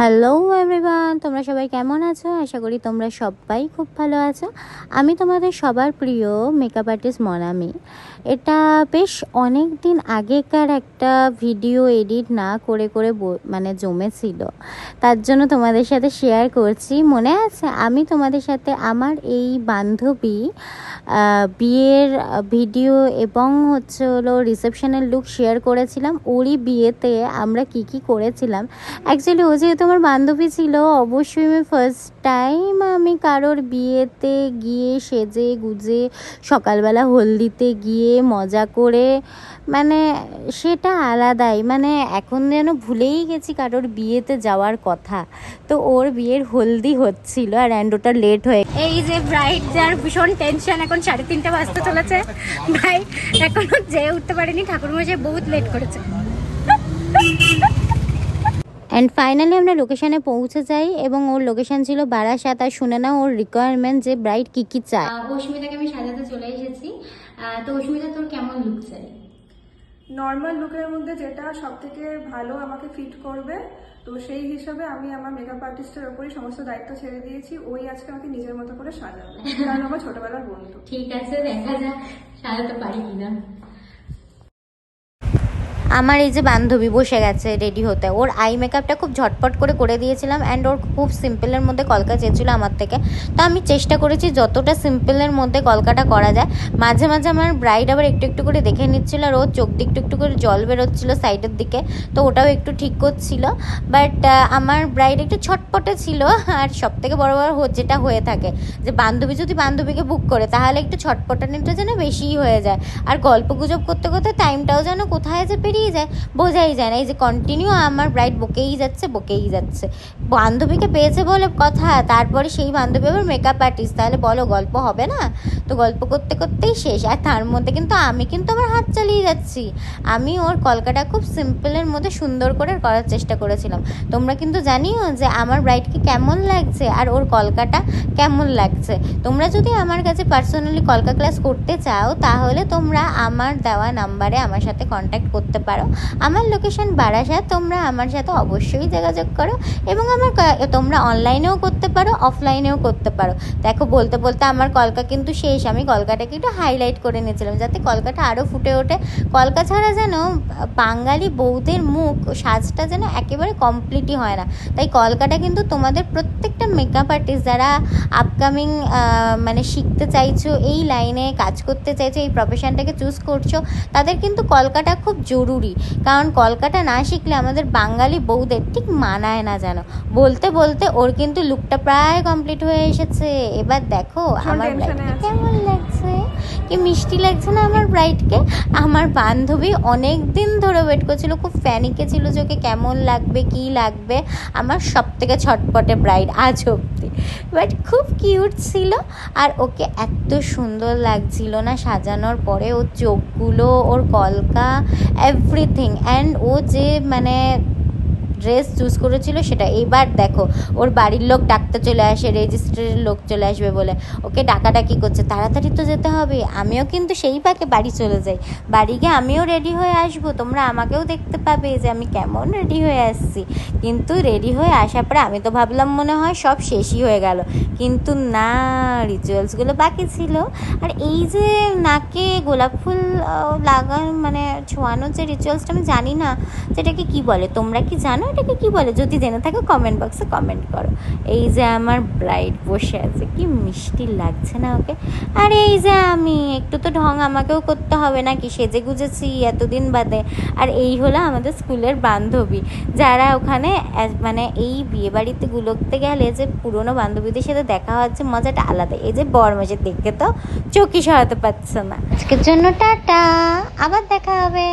Hello everyone তোমরা সবাই কেমন আছো? আশা করি তোমরা সবাই খুব ভালো আছো। আমি তোমাদের সবার প্রিয় মেকআপ আর্টিস্ট মনামি। এটা বেশ অনেক দিন আগেকার একটা ভিডিও এডিট না করে করে মানে জমেছিল। তার জন্য তোমাদের সাথে শেয়ার করছি। মনে আছে? আমি তোমাদের সাথে আমার এই বান্ধবী বিয়ের ভিডিও এবং হচ্ছে হলো রিসেপশনের লুক শেয়ার করেছিলাম। ওরই বিয়েতে আমরা কি কি করেছিলাম? অ্যাকচুয়ালি ও যেহেতু আমার বান্ধবী ছিল, অবশ্যই আমি ফার্স্ট টাইম আমি কারোর বিয়েতে গিয়ে সেজে গুজে, সকালবেলা হলদিতে গিয়ে মজা করে মানে সেটা আলাদাই। মানে এখন যেন ভুলেই গেছি কারোর বিয়েতে যাওয়ার কথা। তো ওর বিয়ের হলদি হচ্ছিল আর অ্যান্ডোটা লেট হয়ে এই যে ব্রাইড যার ভীষণ টেনশন এখন সাড়ে তিনটে বাজতে চলেছে। ভাই, এখনও যেয়ে উঠতে পারেনি, ঠাকুরমশাই বহুত লেট করেছে। অ্যান্ড ফাইনালি আমরা লোকেশানে পৌঁছে যাই এবং ওর লোকেশান ছিল বারাসাত। আর শুনে না ওর রিকোয়ারমেন্ট যে ব্রাইড কী কী চায়। অস্মিতাকে আমি সাজাতে চলে এসেছি। তো অস্মিতা তোর কেমন লুক চাই? নর্মাল লুকের মধ্যে যেটা সব থেকে ভালো আমাকে ফিট করবে তো সেই হিসাবে আমি আমার মেকআপ আর্টিস্টের ওপরই সমস্ত দায়িত্ব ছেড়ে দিয়েছি। ওই আজকে আমাকে নিজের মতো করে সাজাবে। কারণ আমার ছোটবেলার বন্ধু। ঠিক আছে দেখা যাক সাজাতে পারি কিনা। আমার এই যে বান্ধবী বসে গেছে রেডি হতে, ওর আই মেকআপটা খুব ঝটপট করে করে দিয়েছিলাম অ্যান্ড ওর খুব সিম্পলের মধ্যে কলকা চেয়েছিলো আমার থেকে। তো আমি চেষ্টা করেছি যতটা সিম্পলের মধ্যে কলকাটা করা যায়। মাঝে মাঝে আমার ব্রাইড আবার একটু একটু করে দেখে নিচ্ছিল আর ওর চোখ দিয়ে একটু করে জল বেরোচ্ছিলো সাইডের দিকে, তো ওটাও একটু ঠিক করছিল। বাট আমার ব্রাইড একটু ছটপটে ছিল আর সব থেকে বড় বড় যেটা হয়ে থাকে যে বান্ধবী যদি বান্ধবীকে বুক করে তাহলে একটু ছটপটানিটা যেন বেশিই হয়ে যায়। আর গল্প গুজব করতে করতে টাইমটাও যেন কোথায় যে পেরিয়ে যায়, বোঝাই যায় না। এই যে কন্টিনিউ আমার ব্রাইড বকেই যাচ্ছে বকেই যাচ্ছে। বান্ধবীকে পেয়েছে বলে কথা, তারপরে সেই বান্ধবী আবার মেকআপ আর্টিস্ট তাহলে বলো, গল্প হবে না? তো গল্প করতে করতেই শেষ। আর তার মধ্যে কিন্তু আমি কিন্তু আমার হাত চালিয়ে যাচ্ছি। আমি ওর কলকাটা খুব সিম্পলের মধ্যে সুন্দর করে করার চেষ্টা করেছিলাম। তোমরা কিন্তু জানিও যে আমার ব্রাইডকে কেমন লাগছে আর ওর কলকাটা কেমন লাগছে। তোমরা যদি আমার কাছে পার্সোনালি কলকা ক্লাস করতে চাও, তাহলে তোমরা আমার দেওয়া নাম্বারে আমার সাথে কন্ট্যাক্ট করতে পারো। আমার লোকেশন বারাসাত, তোমরা আমার সাথে অবশ্যই যোগাযোগ করো এবং আমার তোমরা অনলাইনেও করতে পারো অফলাইনেও করতে পারো। দেখো, বলতে বলতে আমার কলকা কিন্তু শেষ। আমি কলকাটাকে একটু হাইলাইট করে নিয়েছিলাম যাতে কলকাটা আরও ফুটে ওঠে। কলকা ছাড়া যেন বাঙালি বউদের মুখ, সাজটা যেন একেবারে কমপ্লিটই হয় না। তাই কলকাটা কিন্তু তোমাদের প্রত্যেকটা মেকআপ আর্টিস্ট যারা আপকামিং মানে শিখতে চাইছো এই লাইনে কাজ করতে চাইছো এই প্রফেশনটাকে চুজ করছ তাদের কিন্তু কলকাটা খুব জরুরি। কারণ কলকাটা না শিখলে আমাদের বাঙালি বউদের ঠিক মানায় না যেন। বলতে বলতে ওর কিন্তু লুকটা প্রায় কমপ্লিট হয়ে এসেছে। এবার দেখো আমার ব্রাইডকে কেমন লাগছে? কি মিষ্টি লাগছে না আমার ব্রাইডকে আমার বান্ধবী অনেক দিন ধরে ওয়েট করছিল খুব ফ্যানিকে ছিল যে ওকে কেমন লাগবে কি লাগবে? আমার সব থেকে ছটপটে ব্রাইড আজ অব্দি বাট খুব কিউট ছিল আর ওকে এত সুন্দর লাগছিল না সাজানোর পরে। ওর চোখগুলো, ওর কলকা এভরিথিং অ্যান্ড ও যে মানে ড্রেস চুজ করেছিল সেটা এবার দেখো। ওর বাড়ির লোক ডাকতে চলে আসে, রেজিস্ট্রের লোক চলে আসবে বলে। ওকে ডাকাডাকি করছে, তাড়াতাড়ি তো যেতে হবে। আমিও কিন্তু সেই পাকে বাড়ি চলে যাই। বাড়ি গিয়ে আমিও রেডি হয়ে আসব। তোমরা আমাকেও দেখতে পাবে যে আমি কেমন রেডি হয়ে আসছি। কিন্তু রেডি হয়ে আসার পরে আমি তো ভাবলাম মনে হয় সব শেষই হয়ে গেল। কিন্তু না রিচুয়ালসগুলো বাকি ছিল। আর এই যে নাকে গোলাপ ফুল লাগান মানে ছোঁয়ানোর যে রিচুয়ালসটা আমি জানি না। সেটাকে কি বলে? তোমরা কি জানো এটাকে কি বলে? যদি জেনে থাকো কমেন্ট বক্সে কমেন্ট করো। এই যে আমার ব্রাইড বসে আছে, কি মিষ্টি লাগছে না ওকে? আর এই যে আমি, একটু তো ঢং আমাকেও করতে হবে নাকি? সেজে গুজেছি এতদিন বাদে। আর এই হলো আমাদের স্কুলের বান্ধবী, যারা ওখানে মানে এই বিয়ে বাড়িতে গুলোতে গেলে যে পুরনো বান্ধবীদের সাথে দেখা হচ্ছে মজাটা আলাদা। এই যে বরমাসের দেখে তো চোখই সরাতে পারছে না। আজকের জন্য টাটা, আবার দেখা হবে।